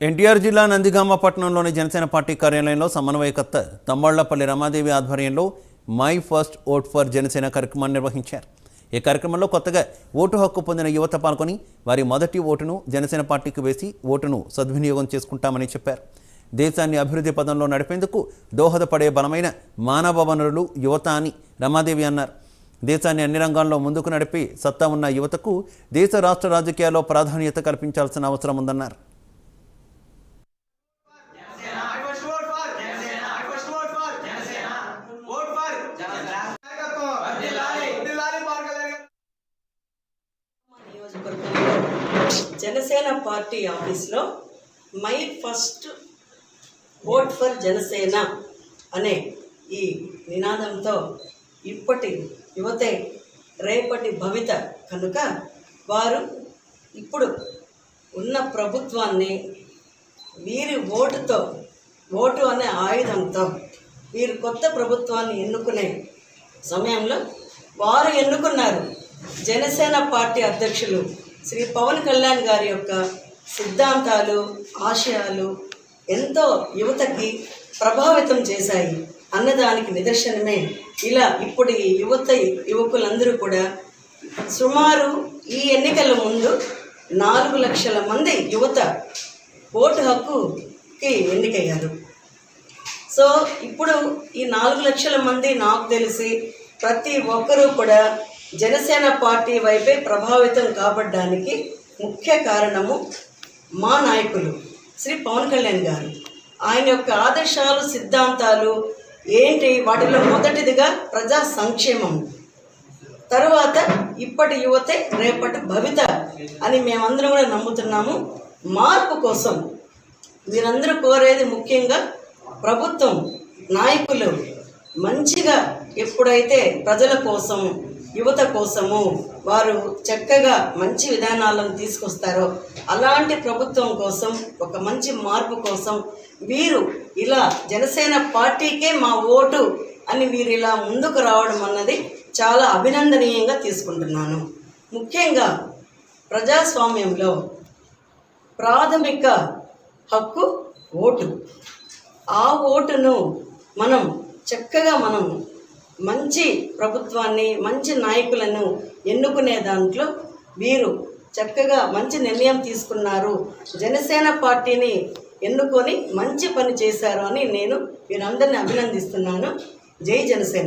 ఎన్టీఆర్ జిల్లా నందిగామ పట్టణంలోని జనసేన పార్టీ కార్యాలయంలో సమన్వయకర్త తమ్మళ్ళపల్లి రమాదేవి ఆధ్వర్యంలో my first vote for Janasena కార్యక్రమాన్ని నిర్వహించారు. ఈ కార్యక్రమంలో కొత్తగా ఓటు హక్కు పొందిన యువత పాల్గొని వారి మొదటి ఓటును జనసేన పార్టీకి వేసి ఓటును సద్వినియోగం చేసుకుంటామని చెప్పారు. దేశాన్ని అభివృద్ధి పదంలో నడిపేందుకు దోహదపడే బలమైన మానవ వనరులు యువత అని రమాదేవి అన్నారు. దేశాన్ని అన్ని రంగాల్లో ముందుకు నడిపి సత్తా ఉన్న యువతకు దేశ రాష్ట్ర రాజకీయాల్లో ప్రాధాన్యత కల్పించాల్సిన అవసరం ఉందన్నారు. జనసేన పార్టీ ఆఫీస్లో my first vote for Janasena అనే ఈ నినాదంతో ఇప్పటి యువతే రేపటి భవిత కనుక వారు ఇప్పుడు ఉన్న ప్రభుత్వాన్ని వీరి ఓటుతో ఓటు అనే ఆయుధంతో వీరు కొత్త ప్రభుత్వాన్ని ఎన్నుకునే సమయంలో వారు ఎన్నుకున్నారు జనసేన పార్టీ అధ్యక్షులు శ్రీ పవన్ కళ్యాణ్ గారి యొక్క సిద్ధాంతాలు ఆశయాలు ఎంతో యువతకి ప్రభావితం చేశాయి అన్నదానికి నిదర్శనమే. ఇలా ఇప్పుడు ఈ యువత యువకులందరూ కూడా సుమారు ఈ ఎన్నికల ముందు నాలుగు లక్షల మంది యువత ఓటు హక్కుకి ఎన్నికయ్యారు. సో ఇప్పుడు ఈ నాలుగు లక్షల మంది నాకు తెలిసి ప్రతి ఒక్కరూ కూడా జనసేన పార్టీ వైపే ప్రభావితం కాబడ్డానికి ముఖ్య కారణము మా నాయకులు శ్రీ పవన్ కళ్యాణ్ గారు. ఆయన యొక్క ఆదర్శాలు సిద్ధాంతాలు ఏంటి? వాటిలో మొదటిదిగా ప్రజా సంక్షేమం. తరువాత ఇప్పటి యువతే రేపటి భవిత అని మేమందరం కూడా నమ్ముతున్నాము. మార్పు కోసం మీరందరూ కోరేది ముఖ్యంగా ప్రభుత్వం నాయకులు మంచిగా ఎప్పుడైతే ప్రజల కోసం యువత కోసము వారు చక్కగా మంచి విధానాలను తీసుకొస్తారో అలాంటి ప్రభుత్వం కోసం ఒక మంచి మార్పు కోసం వీరు ఇలా జనసేన పార్టీకే మా ఓటు అని వీరు ఇలా ముందుకు రావడం అన్నది చాలా అభినందనీయంగా తీసుకుంటున్నాను. ముఖ్యంగా ప్రజాస్వామ్యంలో ప్రాథమిక హక్కు ఓటు. ఆ ఓటును మనం చక్కగా మనం మంచి ప్రభుత్వాన్ని మంచి నాయకులను ఎన్నుకునే దాంట్లో వీరు చక్కగా మంచి నిర్ణయం తీసుకున్నారు. జనసేన పార్టీని ఎన్నుకొని మంచి పని చేశారు అని నేను వీరందరిని అభినందిస్తున్నాను. జై జనసేన.